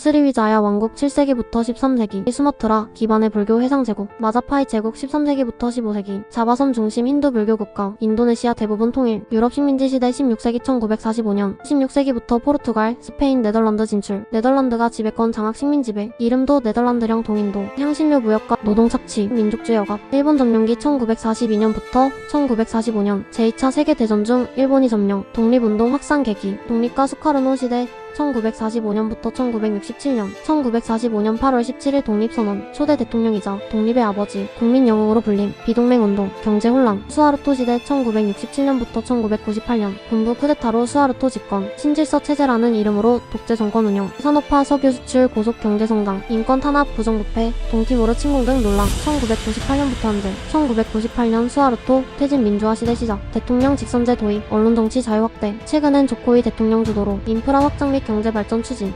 스리위자야 왕국 7세기부터 13세기, 수마트라 기반의 불교 해상 제국, 마자파이 제국 13세기부터 15세기, 자바섬 중심 힌두 불교 국가, 인도네시아 대부분 통일, 유럽 식민지 시대 16세기 1945년, 16세기부터 포르투갈, 스페인, 네덜란드 진출, 네덜란드가 지배권 장악 식민 지배, 이름도 네덜란드령 동인도, 향신료 무역과 노동 착취, 민족주의 억압, 일본 점령기 1942년부터 1945년, 제2차 세계대전 중 일본이 점령, 독립운동 확산 계기, 독립과 수카르노 시대 1945년부터 1967년, 1945년 8월 17일 독립선언, 초대 대통령이자 독립의 아버지, 국민 영웅으로 불림, 비동맹운동, 경제혼란, 수하르토 시대 1967년부터 1998년, 군부 쿠데타로 수하르토 집권, 신질서 체제라는 이름으로 독재 정권 운영, 산업화 석유 수출 고속 경제 성장, 인권 탄압 부정부패, 동티모르 침공 등 논란, 1998년부터 현재, 1998년 수하르토 퇴진 민주화 시대 시작, 대통령 직선제 도입, 언론 정치 자유 확대, 최근엔 조코이 대통령 주도로 인프라 확장 및 경제 발전 추진,